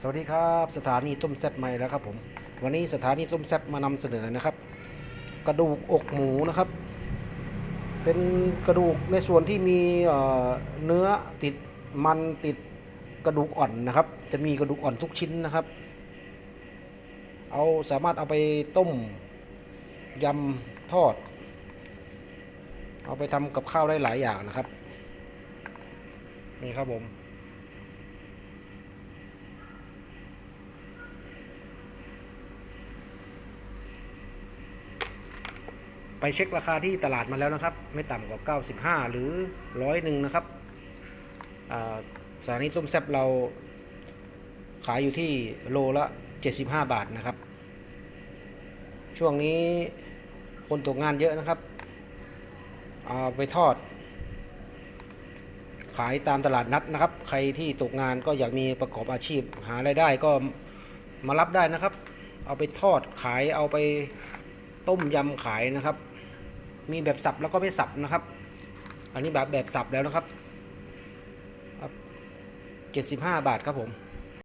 สวัสดีครับสถานีต้มแซ่บใหม่แล้วครับผมวันนี้สถานีต้มแซ่บมานำเสนอนะครับ กระดูกอกหมูนะครับ เป็นกระดูกในส่วนที่มีเนื้อติดมันติดกระดูกอ่อนนะครับ จะมีกระดูกอ่อนทุกชิ้นนะครับ เอาสามารถเอาไปต้มยำทอด เอาไปทำกับข้าวได้หลายอย่างนะครับนี่ครับผม เช็คราคาที่ตลาดมาแล้วนะครับ ไม่ต่ำกว่า 95 หรือร้อยหนึ่งนะครับสถานีต้มแซ่บเราขายอยู่ที่โลละ 75 บาทนะครับ ช่วงนี้คนตกงานเยอะนะครับเอาไปทอด ขายตามตลาดนัดนะครับ ใครที่ตกงานก็อยากมีประกอบอาชีพ หาไรายได้ก็มารับได้นะครับ เอาไปทอดขายเอาไปต้มยำขายนะครับ มีแบบสับแล้วก็ไม่สับนะครับ อันนี้แบบแบบสับแล้วนะครับเจ็ดสิบห้าบาทครับผม